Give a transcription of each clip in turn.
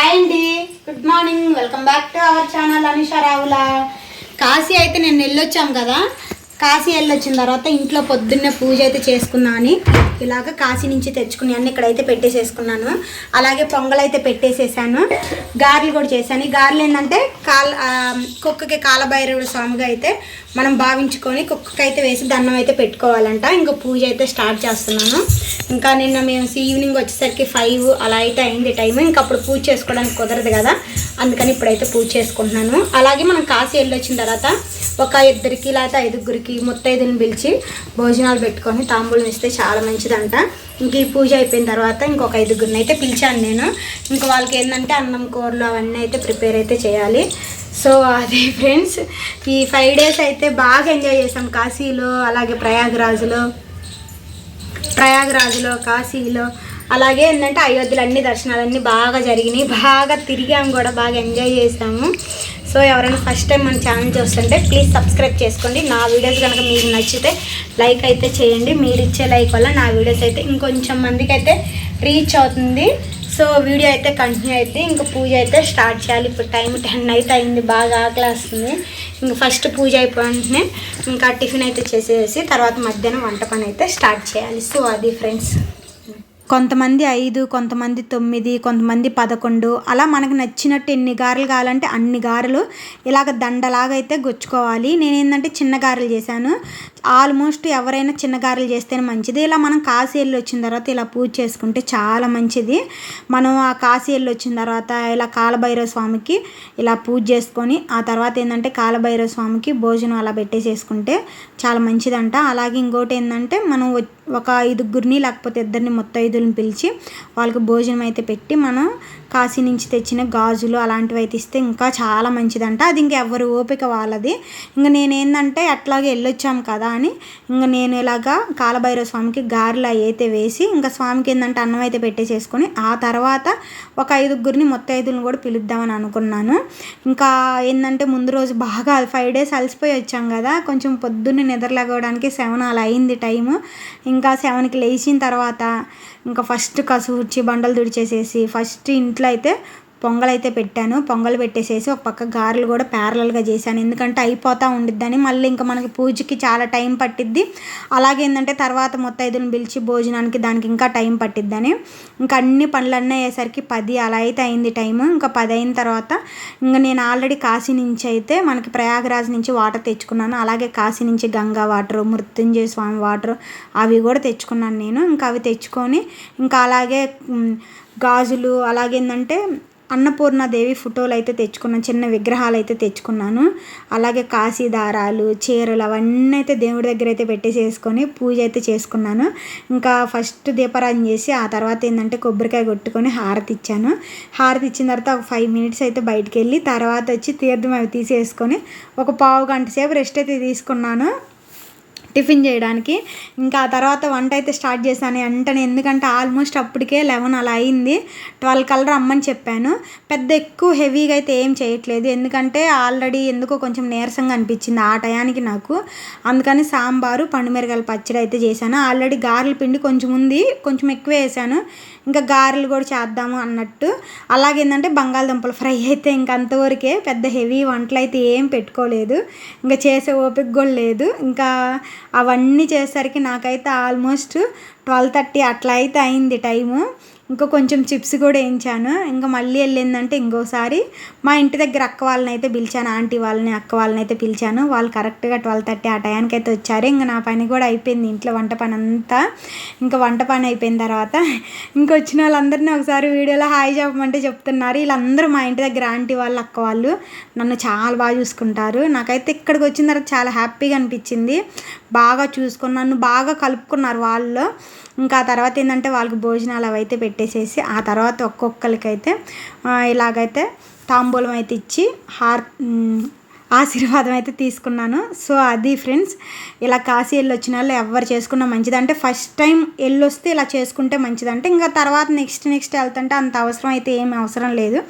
Hi అండి. Good morning welcome back to our channel Anusha Ravula Kashi అయితే నేను వెళ్ళొచ్చాం కదా. కాశీ వెళ్ళొచ్చిన తర్వాత ఇంట్లో పొద్దున్నే పూజ అయితే చేసుకున్నాను ఇలాగ కాశీ నుంచి తెచ్చుకుని అన్ని ఇక్కడైతే పెట్టేసేసుకున్నాను. అలాగే పొంగల్ అయితే పెట్టేసేసాను. గారెలు కూడా చేశాను. ఈ గారెలు ఏంటంటే కాల్ కుక్కకి కాలభైరవుడు స్వామిగా అయితే మనం భావించుకొని కుక్కకి అయితే వేసి దండం అయితే పెట్టుకోవాలంట. ఇంకా పూజ అయితే స్టార్ట్ చేస్తున్నాను. ఇంకా నిన్న మేము ఈవినింగ్ వచ్చేసరికి ఫైవ్ అలా అయితే అయింది టైం ఇంకా అప్పుడు పూజ చేసుకోవడానికి కుదరదు కదా. అందుకని ఇప్పుడైతే పూజ చేసుకుంటున్నాను. అలాగే మనం కాశీ వెళ్ళి వచ్చిన తర్వాత ఒక ఇద్దరికి లేకపోతే ఐదుగురికి ముత్తైదుని పిలిచి భోజనాలు పెట్టుకొని తాంబూలం ఇస్తే చాలా మంచిది. మంచిదంట ఇంక ఈ పూజ అయిపోయిన తర్వాత ఇంకొక ఐదుగురిని అయితే పిలిచాను నేను. ఇంకా వాళ్ళకి ఏంటంటే అన్నం కూరలు అవన్నీ అయితే ప్రిపేర్ అయితే చేయాలి. సో అదే ఫ్రెండ్స్ ఈ ఫైవ్ డేస్ అయితే బాగా ఎంజాయ్ చేసాం. కాశీలో అలాగే ప్రయాగరాజులో ప్రయాగరాజులో కాశీలో. అలాగే ఏంటంటే అయోధ్యలో అన్ని దర్శనాలన్నీ బాగా జరిగినాయి. బాగా తిరిగాము కూడా బాగా ఎంజాయ్ చేసాము. సో ఎవరైనా ఫస్ట్ టైం మన ఛానల్ చూస్తుంటే ప్లీజ్ సబ్స్క్రైబ్ చేసుకోండి. నా వీడియోస్ కనుక మీకు నచ్చితే లైక్ అయితే చేయండి. మీరు ఇచ్చే లైక్ వల్ల నా వీడియోస్ అయితే ఇంకొంచెం మందికి అయితే రీచ్ అవుతుంది. సో వీడియో అయితే కంటిన్యూ అయితే ఇంకా పూజ అయితే స్టార్ట్ చేయాలి. ఇప్పుడు టైం టెన్ అయితే అయింది. బాగా ఆకలి వస్తుంది. ఇంకా ఫస్ట్ పూజ అయిపోయిన ఇంకా టిఫిన్ అయితే చేసేసి తర్వాత మధ్యాహ్నం వంట పని అయితే స్టార్ట్ చేయాలి. సో అది ఫ్రెండ్స్ కొంతమంది ఐదు కొంతమంది తొమ్మిది కొంతమంది పదకొండు అలా మనకు నచ్చినట్టు ఎన్ని గారెలు కావాలంటే అన్ని గారెలు ఇలాగ దండలాగా అయితే గుచ్చుకోవాలి. నేను ఏంటంటే చిన్న గారెలు చేశాను. ఆల్మోస్ట్ ఎవరైనా చిన్న గారెలు చేస్తేనే మంచిది. ఇలా మనం కాశీ వెళ్ళి వచ్చిన తర్వాత ఇలా పూజ చేసుకుంటే చాలా మంచిది. మనం ఆ కాశీ వెళ్ళి వచ్చిన తర్వాత ఇలా కాలభైరవ స్వామికి ఇలా పూజ చేసుకొని ఆ తర్వాత ఏంటంటే కాలభైరవ స్వామికి భోజనం అలా పెట్టేసేసుకుంటే చాలా మంచిదంట. అలాగే ఇంకోటి ఏంటంటే మనం ఒక ఐదుగురిని లేకపోతే ఇద్దరిని మొత్తం ఐదుని పిలిచి వాళ్ళకి భోజనం అయితే పెట్టి మనం కాశీ నుంచి తెచ్చిన గాజులు అలాంటివి అయితే ఇస్తే ఇంకా చాలా మంచిదంట. అది ఇంకా ఎవరి ఓపిక వాళ్ళది. ఇంకా నేనేందంటే అట్లాగే వెళ్ళొచ్చాం కదా అని ఇంకా నేను ఇలాగా కాలభైరవ స్వామికి గారెలు అవి అయితే వేసి ఇంకా స్వామికి ఏంటంటే అన్నం అయితే పెట్టేసేసుకొని ఆ తర్వాత ఒక ఐదుగురిని మొత్తం ఐదుని కూడా పిలుద్దామని అనుకున్నాను. ఇంకా ఏంటంటే ముందు రోజు బాగా ఫైవ్ డేస్ అలసిపోయి వచ్చాం కదా కొంచెం పొద్దున్నే నిద్రలేగడానికి సెవెన్ అలా అయింది టైము. ఇంకా సెవెన్కి లేచిన తర్వాత ఇంకా ఫస్ట్ కసూర్చి బండలు తుడిచేసేసి ఫస్ట్ ఇంట్లో అయితే పొంగల్ అయితే పెట్టాను. పొంగల్ పెట్టేసేసి ఒక పక్క గారెలు కూడా ప్యారలల్గా చేశాను. ఎందుకంటే అయిపోతూ ఉండిద్దని మళ్ళీ ఇంకా మనకి పూజకి చాలా టైం పట్టిద్ది. అలాగే ఏంటంటే తర్వాత ముత్తైదులను పిలిచి భోజనానికి దానికి ఇంకా టైం పట్టిద్దని. ఇంకా అన్ని పనులన్నీ అయ్యేసరికి పది అలా అయితే అయింది టైము. ఇంకా పది అయిన తర్వాత ఇంకా నేను ఆల్రెడీ కాశీ నుంచి అయితే మనకి ప్రయాగరాజ్ నుంచి వాటర్ తెచ్చుకున్నాను. అలాగే కాశీ నుంచి గంగా వాటర్ మృత్యుంజయ స్వామి వాటర్ అవి కూడా తెచ్చుకున్నాను నేను. ఇంకా అవి తెచ్చుకొని ఇంకా అలాగే గాజులు అలాగే ఏంటంటే అన్నపూర్ణాదేవి ఫోటోలు అయితే తెచ్చుకున్నాను చిన్న విగ్రహాలు అయితే తెచ్చుకున్నాను. అలాగే కాశీ దారాలు చీరలు అవన్నీ అయితే దేవుడి దగ్గర అయితే పెట్టేసేసుకొని పూజ అయితే చేసుకున్నాను. ఇంకా ఫస్ట్ దీపారాధన చేసి ఆ తర్వాత ఏంటంటే కొబ్బరికాయ కొట్టుకొని హారతి ఇచ్చాను. హారతి ఇచ్చిన తర్వాత ఒక ఫైవ్ మినిట్స్ అయితే బయటికి వెళ్ళి తర్వాత వచ్చి తీర్థం అవి తీసేసుకొని ఒక పావు గంట సేపు రెస్ట్ అయితే తీసుకున్నాను. టిఫిన్ చేయడానికి. ఇంకా ఆ తర్వాత వంట అయితే స్టార్ట్ చేశాను. వెంటనే ఎందుకంటే ఆల్మోస్ట్ అప్పటికే లెవెన్ అలా అయింది. ట్వెల్వ్ కలర్ రమ్మని చెప్పాను. పెద్ద ఎక్కువ హెవీగా అయితే ఏం చేయట్లేదు. ఎందుకంటే ఆల్రెడీ ఎందుకో కొంచెం నీరసంగా అనిపించింది ఆ టయానికి నాకు. అందుకని సాంబారు పండుమిరగాయల పచ్చడి అయితే చేశాను. ఆల్రెడీ గారెల పిండి కొంచెం ఉంది. కొంచెం ఎక్కువ వేసాను ఇంకా గారెలు కూడా చేద్దాము అన్నట్టు. అలాగే ఏంటంటే బంగాళదుంపల ఫ్రై అయితే ఇంక అంతవరకే పెద్ద హెవీ వంటలు అయితే ఏం పెట్టుకోలేదు. ఇంకా చేసే ఓపిక కూడా లేదు. ఇంకా అవన్నీ చేసేసరికి నాకైతే ఆల్మోస్ట్ ట్వెల్వ్ థర్టీ అట్లా అయితే అయింది టైము. ఇంకా కొంచెం చిప్స్ కూడా వేయించాను. ఇంకా మళ్ళీ వెళ్ళిందంటే ఇంకోసారి మా ఇంటి దగ్గర అక్క వాళ్ళని అయితే పిలిచాను ఆంటీ వాళ్ళని అక్క వాళ్ళని అయితే పిలిచాను. వాళ్ళు కరెక్ట్గా ట్వెల్వ్ థర్టీ ఆ టయానికి అయితే వచ్చారు. ఇంకా నా పని కూడా అయిపోయింది ఇంట్లో వంట పని అంతా. ఇంకా వంట పని అయిపోయిన తర్వాత ఇంకా వచ్చిన వాళ్ళందరినీ ఒకసారి వీడియోలో హాయ్ చెప్పమంటే చెప్తున్నారు. వీళ్ళందరూ మా ఇంటి దగ్గర ఆంటీ వాళ్ళు అక్క వాళ్ళు నన్ను చాలా బాగా చూసుకుంటారు. నాకైతే ఇక్కడికి వచ్చిన తర్వాత చాలా హ్యాపీగా అనిపించింది. బాగా చూసుకుని నన్ను బాగా కలుపుకున్నారు వాళ్ళు. ఇంకా ఆ తర్వాత ఏంటంటే వాళ్ళకి భోజనాలు అవైతే పెట్టేసేసి ఆ తర్వాత ఒక్కొక్కరికైతే ఇలాగైతే తాంబూలం అయితే ఇచ్చి హార్ ఆశీర్వాదం అయితే తీసుకున్నాను. సో అది ఫ్రెండ్స్ ఇలా కాశీ వెళ్ళి వచ్చిన వాళ్ళు ఎవరు చేసుకున్నా మంచిది. అంటే ఫస్ట్ టైం వెళ్ళి వస్తే ఇలా చేసుకుంటే మంచిదంటే ఇంకా తర్వాత నెక్స్ట్ నెక్స్ట్ వెళ్తుంటే అంత అవసరం అయితే ఏమి అవసరం లేదు.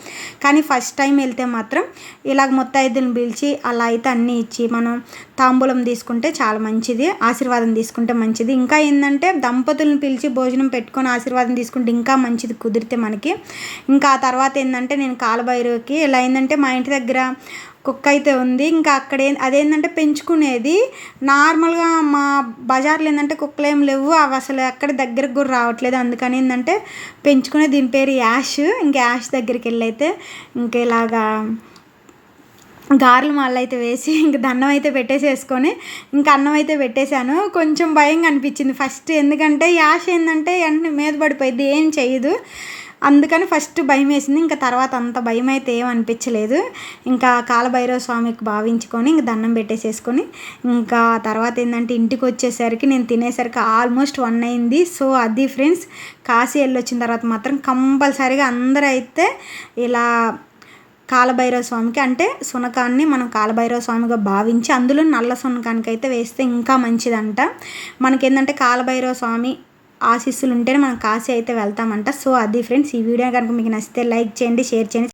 కానీ ఫస్ట్ టైం వెళ్తే మాత్రం ఇలాగ ముత్తైదులను పిలిచి అలా అయితే అన్నీ ఇచ్చి మనం తాంబూలం తీసుకుంటే చాలా మంచిది ఆశీర్వాదం తీసుకుంటే మంచిది. ఇంకా ఏంటంటే దంపతులను పిలిచి భోజనం పెట్టుకొని ఆశీర్వాదం తీసుకుంటే ఇంకా మంచిది కుదిరితే మనకి. ఇంకా ఆ తర్వాత ఏంటంటే నేను కాలభైరవికి ఇలా ఏంటంటే మా ఇంటి దగ్గర కుక్క అయితే ఉంది. ఇంకా అక్కడ అదేంటంటే పెంచుకునేది. నార్మల్గా మా బజార్లో ఏంటంటే కుక్కలు ఏం లేవు. అవి అసలు ఎక్కడ దగ్గరకు కూడా రావట్లేదు. అందుకని ఏంటంటే పెంచుకునే దీని పేరు యాష్. ఇంకా యాష్ దగ్గరికి వెళ్ళైతే ఇంకా ఇలాగా గారెలు మాల అయితే వేసి ఇంక దన్నం అయితే పెట్టేసేసుకొని ఇంకా అన్నం అయితే పెట్టేశాను. కొంచెం భయంగా అనిపించింది ఫస్ట్. ఎందుకంటే యాష్ ఏంటంటే వెంటనే మీద పడిపోయింది ఏం చేయదు. అందుకని ఫస్ట్ భయం వేసింది. ఇంకా తర్వాత అంత భయం అయితే ఏం అనిపించలేదు. ఇంకా కాలభైరవ స్వామికి భావించుకొని ఇంక దండం పెట్టేసేసుకొని ఇంకా తర్వాత ఏంటంటే ఇంటికి వచ్చేసరికి నేను తినేసరికి ఆల్మోస్ట్ వన్ అయింది. సో అది ఫ్రెండ్స్ కాశీ వెళ్ళి వచ్చిన తర్వాత మాత్రం కంపల్సరీగా అందరూ అయితే ఇలా కాలభైరవ స్వామికి అంటే సునకాన్ని మనం కాలభైరవ స్వామిగా భావించి అందులో నల్ల సునకానికి అయితే వేస్తే ఇంకా మంచిదంట. మనకేంటంటే కాలభైరవ స్వామి ఆశీస్సులు ఉంటేనే మనం కాశీ అయితే వెళ్తామంట. సో అది ఫ్రెండ్స్ ఈ వీడియో కనుక మీకు నచ్చితే లైక్ చేయండి షేర్ చేయండి.